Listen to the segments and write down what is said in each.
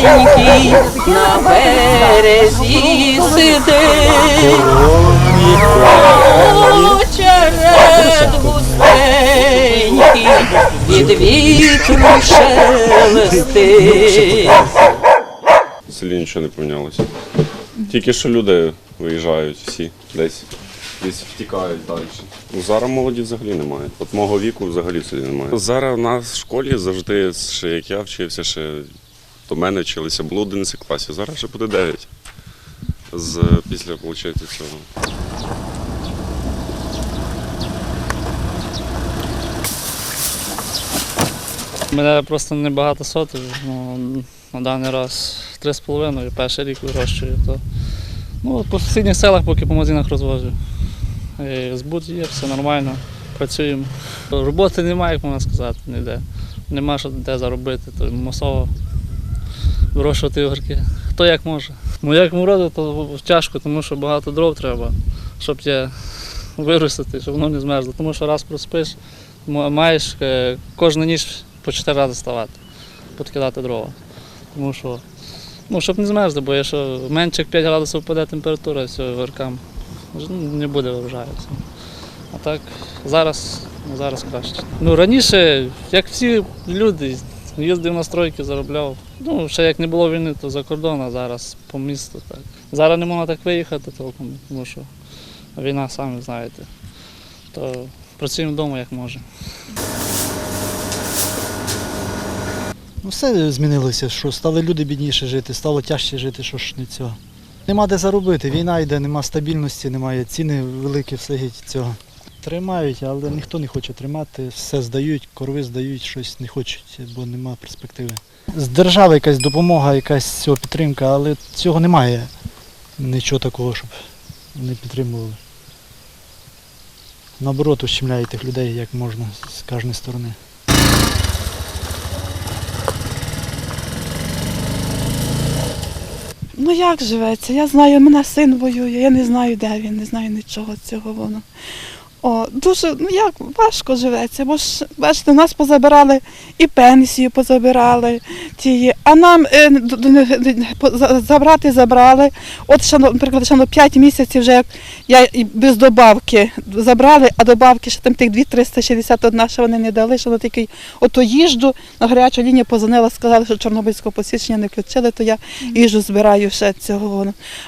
пустенький на березі сидить. Очеред густенький від вітру шелестить. В селі нічого не помінялося. Тільки що люди виїжджають всі десь, десь втікають далі. Ну, зараз молоді взагалі немає. От мого віку взагалі в селі немає. Зараз у нас в школі завжди, ще як я вчився, ще до мене вчилися, було 11 класів, зараз ще буде 9. З, після виходить, цього. Мене просто небагато сотів. Ну, на даний раз три з половиною, перший рік вирощую. То, ну, по сусідніх селах поки по магазинах розвожу. І збут є, все нормально, працюємо. Роботи немає, як можна сказати, ніде. Нема що де заробити, то масово вирощувати огірки. Хто як може. Ну як мороду, то тяжко, тому що багато дров треба, щоб я виростити, щоб воно не змерзло. Тому що раз проспиш, маєш е, кожну ніч по 4 рази ставати, підкидати дрова. Тому що, ну, щоб не змерзли, бо якщо менше як 5 градусів впаде температура, все, веркам ну, не буде врожаю. А так, зараз, зараз краще. Ну, раніше, як всі люди, їздив на стройки, заробляв. Ну, ще як не було війни, то за кордон, а зараз по місту. Так. Зараз не можна так виїхати толком, тому що війна, самі знаєте. То працюємо вдома як можемо. Ну, все змінилося, що стали люди бідніше жити, стало тяжче жити, що ж не цього. Нема де заробити, війна йде, нема стабільності, немає ціни великі, все геть цього. Тримають, але ніхто не хоче тримати, все здають, корви здають, щось не хочуть, бо нема перспективи. З держави якась допомога, якась цього підтримка, але цього немає. Нічого такого, щоб не підтримували. Наоборот, ущемляють тих людей як можна з кожної сторони. Ну як живеться? Я знаю, у мене син воює, я не знаю, де він, не знаю нічого цього воно. О, дуже, ну як важко живеться, бо ж бачите, нас позабирали і пенсію позабирали ті, а нам е, д- д- д- по- забрати забрали. От ще, наприклад, ще ну, 5 місяців вже як я і без добавки забрали, а добавки ще там тих 2-361 ще вони не дали, що на такий ото їжджу на гарячу лінію позвонила, сказали, що Чорнобильського посвідчення не включили, то я їжу збираю ще цього.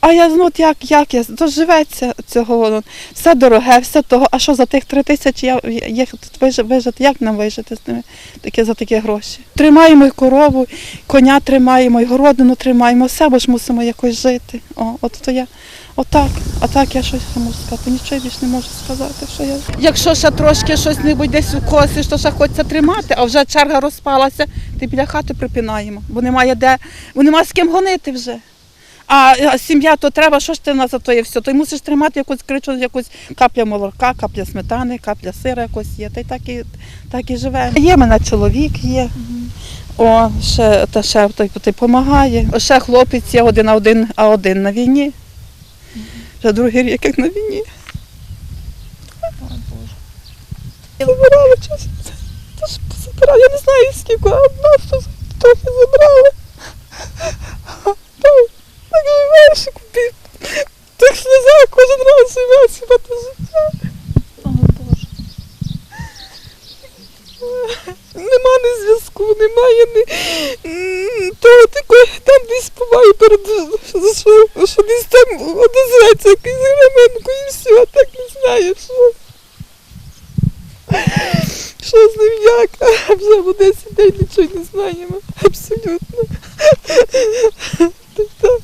А я ну от як, як я то живеться цього. Все дороге, все того. А що за тих три тисячі я, я тут вижити? Як нам вижити з ними таке за такі гроші? Тримаємо і корову, коня тримаємо, і городину тримаємо, все, бо ж мусимо якось жити. О, от то я. Отак, а так я щось можу сказати. Нічого більше не можу сказати, що я. Якщо ще трошки щось небудь десь косиш, то ще хочеться тримати, а вже черга розпалася, ти біля хати припинаємо, бо немає де, бо нема з ким гонити вже. А сім'я то треба, що ж ти на за все? Й мусиш тримати якусь кричу, якусь капля молока, капля сметани, капля сира якось є. Та й так і, так і живе. Є мене чоловік є. О, ще, та ще той, допомагає. Ще хлопець є один, а один, а один на війні. Вже другий рік як на війні. Забирали забирали, я не знаю скільки, а щось трохи забрали. Та, Так живеш, купив. Так сльоза кожен раз живе себе те життя. Нема ні зв'язку, немає ні того такої, там десь буває перед що, що десь там одозветься якийсь граменко і все, а так не знаю, що. Що з ним як, а вже в Одесі день нічого не знаємо. Абсолютно. Так, так.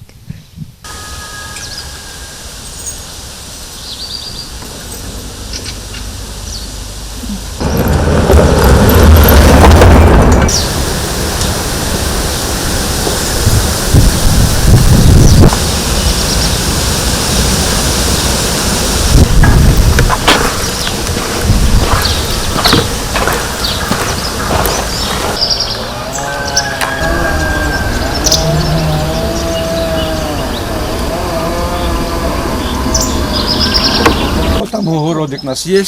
Там огородик у нас є,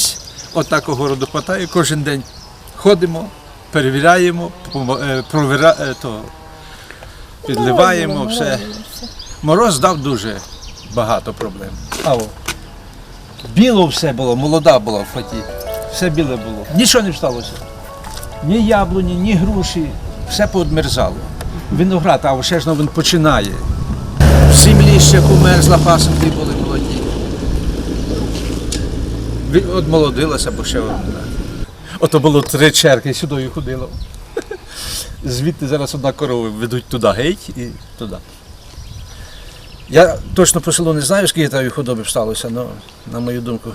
отак огороду хватає, кожен день ходимо, перевіряємо, е, провіра- е, то, підливаємо, все. Мороз дав дуже багато проблем. Аво. Біло все було, молода була в хаті. Все біле було. Нічого не сталося. Ні яблуні, ні груші, все поодмерзало. Виноград, а ще ж він починає. В землі ще померзла, пасенки були молоді. Ви- От молодилася, бо ще одна. Ото було три черги, сюди ходило. Звідти зараз одна корова ведуть туди геть і туди. Я точно по селу не знаю, скільки там худоби сталося, але, на мою думку,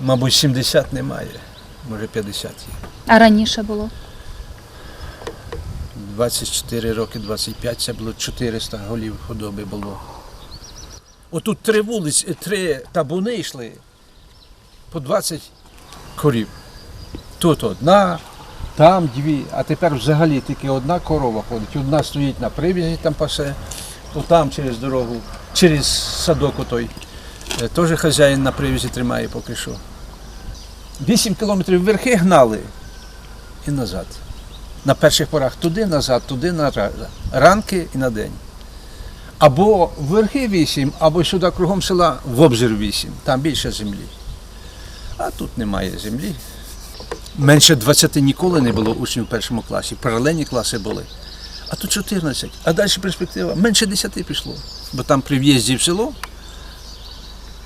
мабуть, 70 немає, може 50 є. А раніше було? 24 роки, 25, це було 400 голів худоби було. Отут три вулиці, три табуни йшли по 20 корів. Тут одна, там дві, а тепер взагалі тільки одна корова ходить. Одна стоїть на привізі, там пасе, то там через дорогу, через садок отой. Е, Теж хазяїн на привізі тримає поки що. 8 кілометрів верхи гнали і назад на перших порах туди, назад, туди, назад. Ранки і на день. Або верхи 8, або сюди кругом села в обзір 8. Там більше землі. А тут немає землі. Менше 20 ніколи не було учнів в першому класі. Паралельні класи були. А тут 14. А далі перспектива. Менше 10 пішло. Бо там при в'їзді в село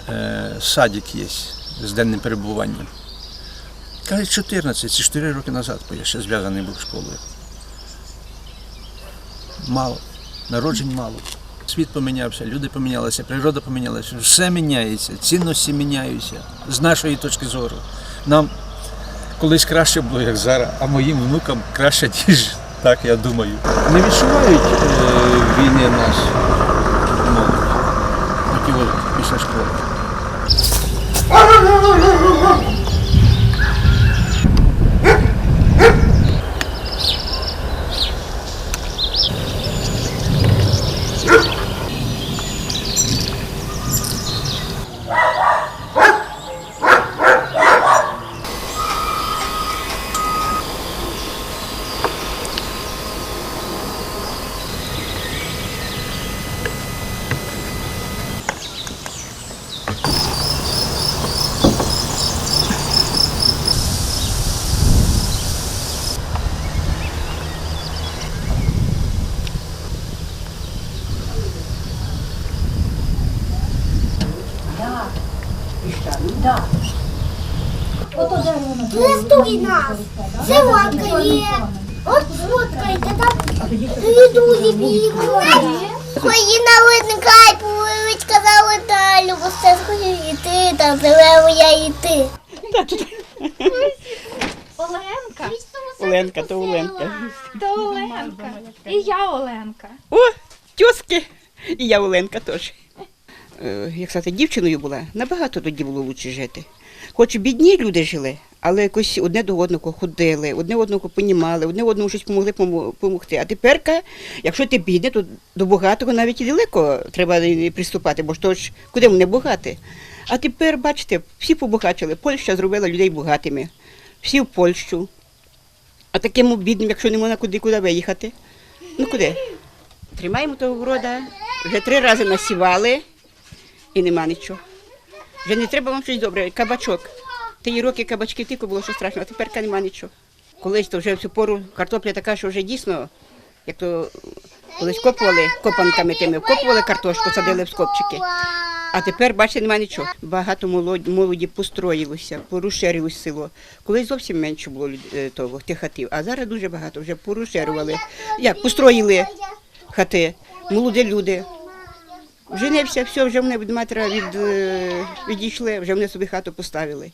е, садик є з денним перебуванням. Каже, 14, це 4 роки назад, бо я ще зв'язаний був з школою. Мало. Народжень мало. Світ помінявся, люди помінялися, природа помінялася, все міняється, цінності міняються з нашої точки зору. Нам колись краще було, як зараз, а моїм внукам краще, ніж так, я думаю. Не відчувають е, війни нас які от після школи. Листуй нас, силанка є. От сфоткайте, там дві друзі бігали. Країна виникай, повеличка залетаю, бо все схочу йти, та зелено я йти. Оленка. Оленка, то Оленка. То Оленка. І я Оленка. О, тьоски. І я Оленка теж. Е, Як сказати, дівчиною була, набагато тоді було лучше жити. Хоч бідні люди жили, але якось одне до одного ходили, одне одного понімали, одне одному щось помогли допомогти. А теперка, якщо ти бідний, то до багатого навіть і далеко треба приступати, бо ж то ж куди вони багати. А тепер, бачите, всі побагачили. Польща зробила людей багатими. Всі в Польщу. А таким бідним, якщо не можна куди куди виїхати. Ну куди? Тримаємо того города, вже три рази насівали і нема нічого. Вже не треба вам щось добре, кабачок. Ті роки кабачки тільки було що страшно, а тепер нема нічого. Колись то вже в цю пору картопля така, що вже дійсно, як то колись копували копанками тими, копували картошку, садили в скопчики. А тепер, бачите, немає нічого. Багато молоді, молоді построїлося, порушерилось село. Колись зовсім менше було е, того, тих хатів, а зараз дуже багато вже порушерували. Як построїли хати, молоді люди. Женився, все, вже вони від матері від, е, відійшли, вже вони собі хату поставили.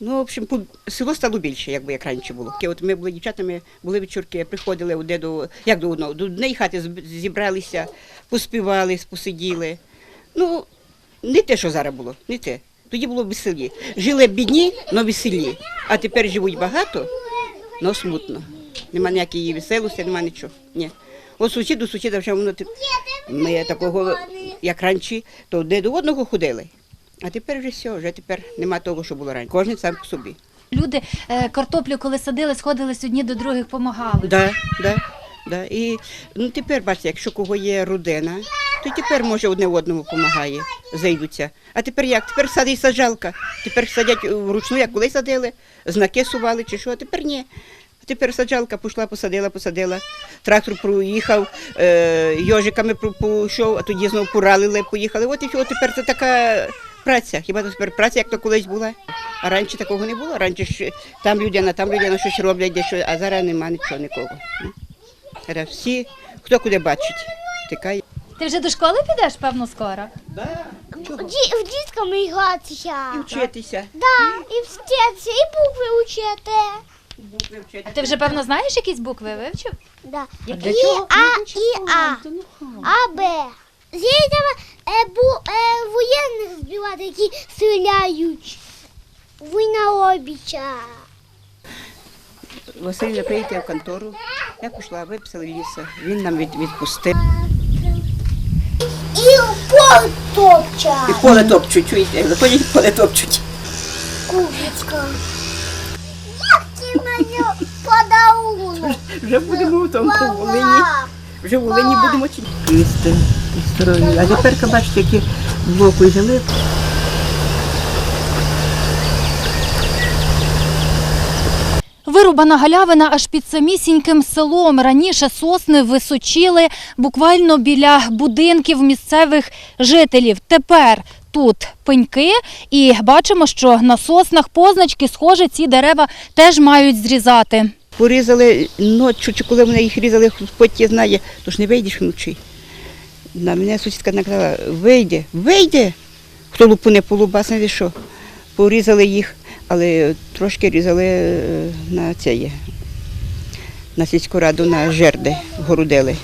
Ну, в общем, село стало більше, якби як раніше було. От ми були дівчатами, були вечірки, приходили одне до як до одного, до однієї хати зібралися, поспівали, посиділи. Ну, не те, що зараз було, не те. Тоді було веселі. Жили бідні, але веселі. А тепер живуть багато, але смутно. Нема ніякої веселості, нема нічого. Ні. От сусід до сусіда вже воно ми такого, як раніше, то одне до одного ходили. А тепер вже все, вже тепер нема того, що було раніше. Кожен сам по собі. Люди е, картоплю, коли садили, сходились одні до других, помагали. Да, да. Да? І ну, тепер, бачите, якщо кого є родина, то тепер може одне одному допомагає, зайдуться. А тепер як? Тепер садить саджалка. Тепер садять вручну, як колись садили, знаки сували чи що, а тепер ні. Тепер саджалка пішла, посадила, посадила. Трактор проїхав, е, йожиками пішов, а тоді знову поралили, поїхали. От і все, тепер це така праця. Хіба то тепер праця, як то колись була? А раніше такого не було. Раніше там людина, там людина щось роблять, де що, а зараз нема нічого нікого. Всі, хто куди бачить, тикає. Ти вже до школи підеш, певно, скоро? Ді, в дітками гратися. І вчитися. Да, і вчитися, і букви вчити. А ти вже, певно, знаєш якісь букви вивчив? Да. І А, і А. А, Б. З'їдемо е, бу, е, воєнних збивати, які стріляють. Війна обіча. Василь прийти в контору. Я пішла, виписали ліса. Він нам від, відпустив. І топчать. І поле топчуть, чуєте, заходять і поле топчуть. Курочка. Як ти мені подарунок? Вже будемо в тому в Волині. Вже в Волині будемо чи. Їсти, здоров'я. А тепер, бачите, які блоку взяли. Вирубана галявина аж під самісіньким селом. Раніше сосни височили буквально біля будинків місцевих жителів. Тепер тут пеньки, і бачимо, що на соснах позначки, схоже, ці дерева теж мають зрізати. Порізали ночі, чи коли вони їх різали, ті знає, то ж не вийдеш вночі. На мене сусідка наказала, вийде, вийде. Хто лупу не полубас, не що. Порізали їх, але трошки різали е, на це. На сільську раду на жерди городили.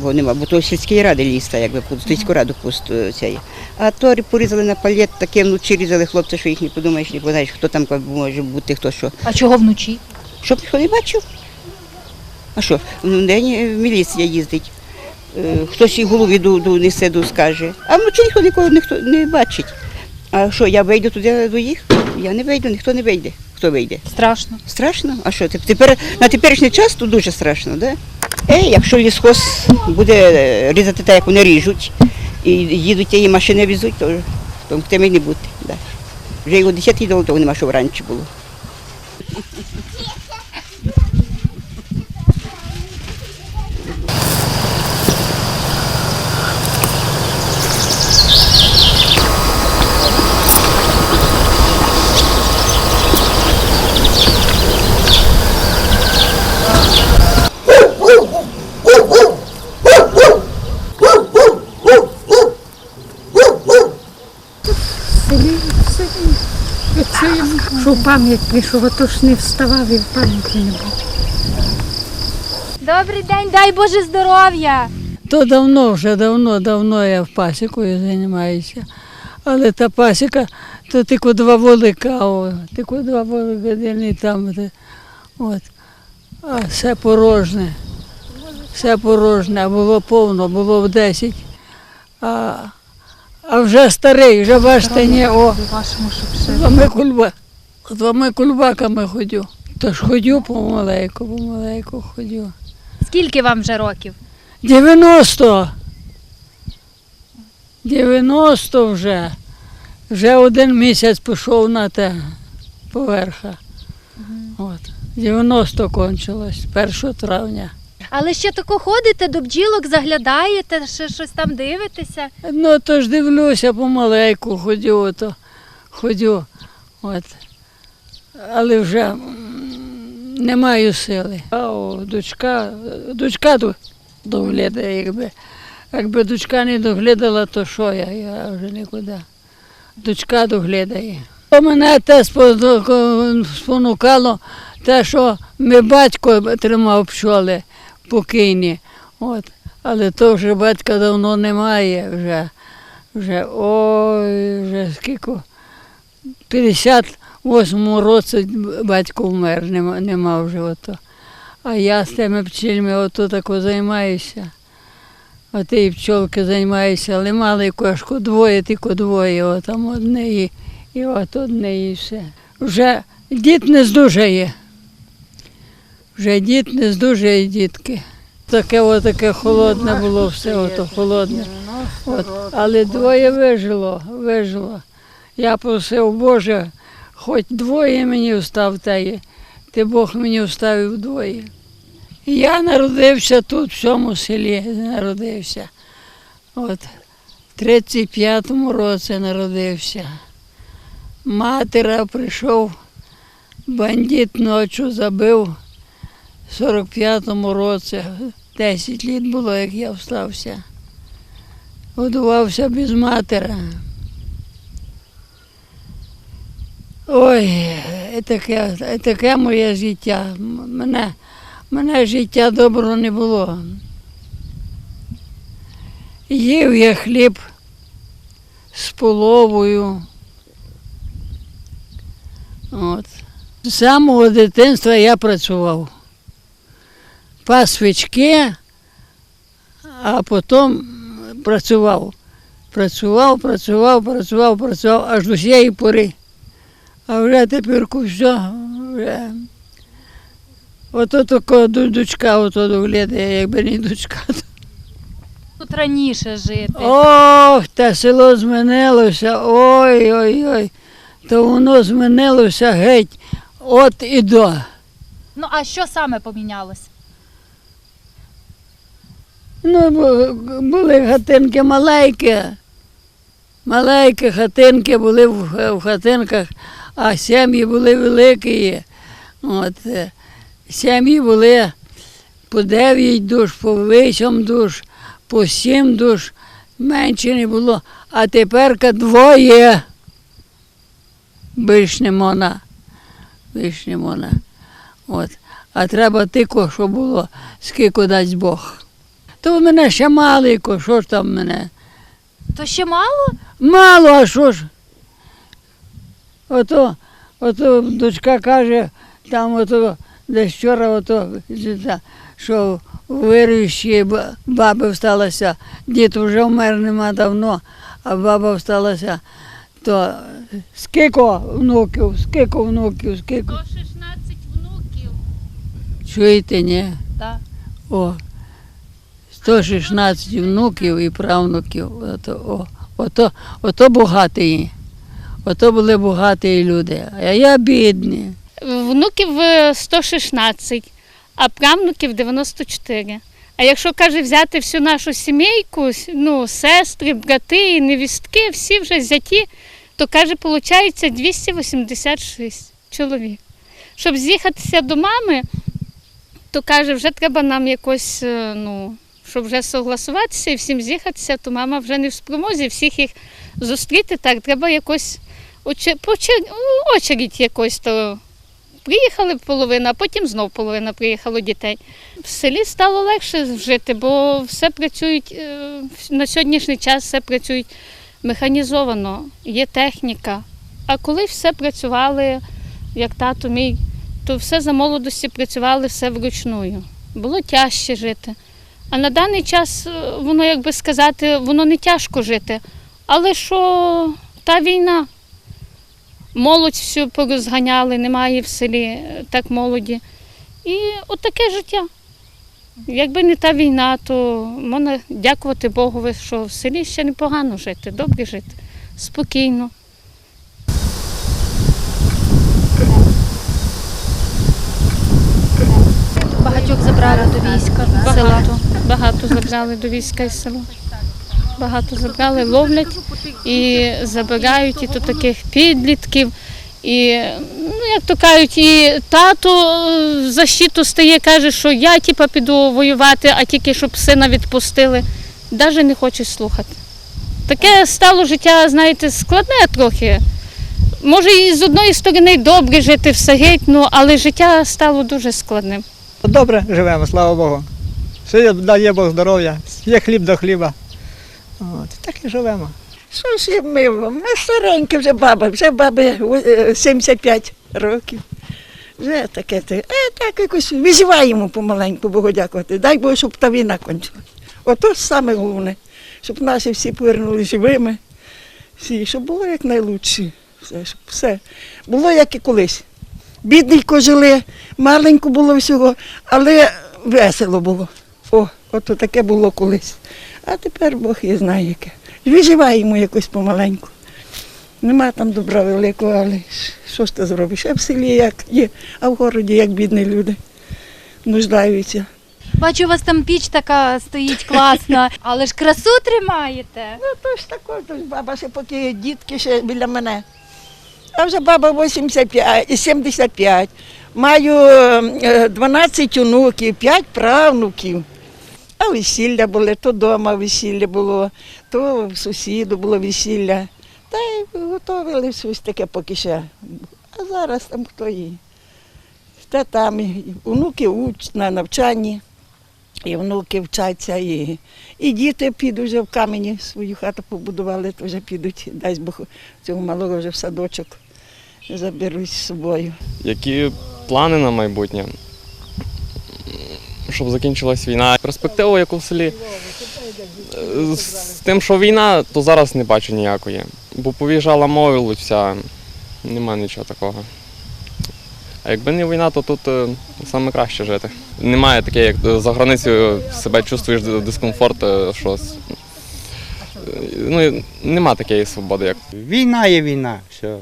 Бо нема, бо то сільської ради ліста, якби сільську раду пусто це є. А то порізали на палет, таке вночі різали хлопці, що їх не подумаєш, не знаєш, хто там може бути, хто що. А чого вночі? Щоб ніхто не бачив. А що, в день е, міліція їздить. Е, Хтось і голові несе, скаже. А вночі ніхто нікого ніхто не бачить. А що, я вийду туди до їх? Я не вийду, ніхто не вийде. Хто вийде? Страшно. Страшно? А що, тепер, на теперішній час то дуже страшно, да? Е, якщо лісхоз буде різати так, як вони ріжуть, і їдуть тієї машини везуть, то, то і не бути. Да. Вже його десятки доларів, того нема, що вранці було. Що в пам'ять пішов, а то ж не вставав і в пам'яті не було. Добрий день, дай Боже здоров'я! То давно, вже давно, давно я в пасікою займаюся. Але та пасіка, то тільки два волика, о, тільки два волика, один там. де, От. А все порожне. Все порожне, а було повно, було в 10. А, а вже старий, вже бачите, ні, о, двома, кульба, двома кульбаками ходю. Тож ходю помаленьку, помаленьку ходю. Скільки вам вже років? 90. 90 вже. Вже один місяць пішов на те поверха. От. 90 кончилось 1 травня. Але ще тако ходите до бджілок, заглядаєте, ще щось там дивитеся. Ну то ж дивлюся помаленьку, ходю, ото, ходю. От. Але вже не маю сили. А о, дочка, дочка доглядає, якби. Якби дочка не доглядала, то що я? Я вже нікуди. Дочка доглядає. То мене те спонукало, те, що мій батько тримав пчоли покійні. От. Але то вже батька давно немає вже. Вже ой, вже скільки. 58 році батько вмер, нема, нема вже ото. А я з тими пчельми ото тако займаюся. От і пчолки займаюся, але мали кошку двоє, тільки двоє, от там одне і, і от одне і все. Вже дід не здужає. Вже дід не здужає дітки. таке, таке холодне було, все ото холодне. От. Але двоє вижило, вижило. Я просив, Боже, хоч двоє мені встав теє, ти Бог мені вставив двоє. І Я народився тут, в цьому селі народився. От. В 35-му році народився. Матера прийшов, бандит ночі забив. В 45-му році 10 літ було, як я встався. Годувався без матера. Ой, таке, таке моє життя. Мене, мене життя доброго не було. Їв я хліб з половою. От. З самого дитинства я працював. Пас свічки, а потім працював. Працював, працював, працював, працював аж до цієї пори. А вже тепер все, вже. Ото тако дочка ото доглядає, якби не дочка. Тут раніше жити. Ох, та село змінилося. Ой, ой, ой. То воно змінилося геть от і до. Ну а що саме помінялось? Ну, бу- були хатинки маленькі. Маленькі хатинки були в, хатинках, а сім'ї були великі. От, е, сім'ї були по 9 душ, по 8 душ, по 7 душ. Менше не було. А тепер двоє. Більш не можна. Більш не можна. От. А треба тільки, щоб було, скільки дасть Бог. То в мене ще маленько, що ж там в мене? То ще мало? Мало, а що ж? Ото, ото дочка каже, там ото десь вчора ото, що ба- баби всталася, дід вже вмер нема давно, а баба всталася, то скільки внуків, скільки внуків, скільки. 116 внуків. Чуєте, ні? Так. О, 116 внуків і правнуків. Ото, ото, ото багаті. Ото були багаті люди. А я бідний. Внуків е, 116, а правнуків 94. А якщо каже взяти всю нашу сімейку, ну, сестри, брати невістки, всі вже взяті, то каже, виходить 286 чоловік. Щоб з'їхатися до мами, то каже, вже треба нам якось, е, ну, щоб вже согласуватися і всім з'їхатися, то мама вже не в спромозі всіх їх зустріти. Так, треба якось очередь якось то Приїхали половина, а потім знов половина приїхало дітей. В селі стало легше жити, бо все працюють е, на сьогоднішній час все працюють механізовано, є техніка. А коли все працювали, як тато мій, то все за молодості працювали все вручную. Було тяжче жити. А на даний час, е, воно, як би сказати, воно не тяжко жити. Але що та війна, молодь всю порозганяли, немає в селі е, так молоді. І отаке життя. Якби не та війна, то можна дякувати Богові, що в селі ще непогано жити, добре жити, спокійно. Багатьох забрали до війська села. Багато, забрали до війська і села. Багато забрали, ловлять і забирають і то таких підлітків. І, ну, як то кажуть, і тато е, в защиту стає, каже, що я типа піду воювати, а тільки щоб сина відпустили. Навіть не хочуть слухати. Таке стало життя, знаєте, складне трохи. Може, і з одної сторони добре жити все геть, ну, але життя стало дуже складним. Добре живемо, слава Богу. Все дає Бог здоров'я, є хліб до хліба. От, так і живемо. Що ж ми, ми старенькі вже баба, вже бабі е, 75 років. Вже таке, те. е, так якось виживаємо помаленьку, Богу дякувати. Дай Бог, щоб та війна кончилась. Ото саме головне, щоб наші всі повернули живими, всі, щоб було як найлучше. Все, щоб все було як і колись. Бідненько жили, маленько було всього, але весело було. О, от таке було колись. А тепер Бог і знає яке. Виживаємо якось помаленьку. Нема там добра великого, але що ж ти зробиш? А в селі як є, а в городі як бідні люди нуждаються. Бачу, у вас там піч така стоїть класна, але ж красу тримаєте. Ну, то ж тако, то ж баба ще поки дітки ще біля мене. А вже баба 85, 75. Маю е, 12 онуків, 5 правнуків. А весілля були, то вдома весілля було, то в сусіду було весілля. Та й готовили щось таке поки ще. А зараз там хто і. Та там і онуки учать на навчанні, і внуки вчаться, і, і діти підуть вже в камені свою хату побудували, то вже підуть, дай Бог цього малого вже в садочок заберуть з собою. Які плани на майбутнє? Щоб закінчилась війна. Перспективу, яку в селі. Е, З тим, що війна, то зараз не бачу ніякої. Бо повіїжджала молодь вся, нема нічого такого. А якби не війна, то тут е, саме краще жити. Немає таке, як е, за границею себе чувствуєш дискомфорт, що ну, нема такої свободи, як Війна є війна, все.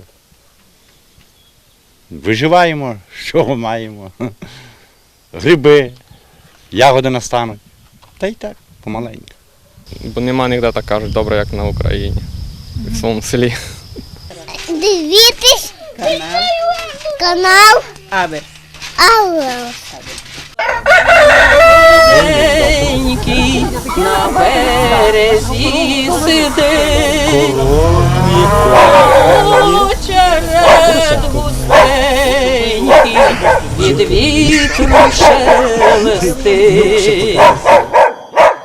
Виживаємо, що маємо. Гриби, ягоди настануть. Та й так, помаленьку. бо нема ніде так кажуть добре, як на Україні. В своєму селі. Дивитись канал Аве. Алло. на березі сидить, очеред густенький, від вітру шелестить.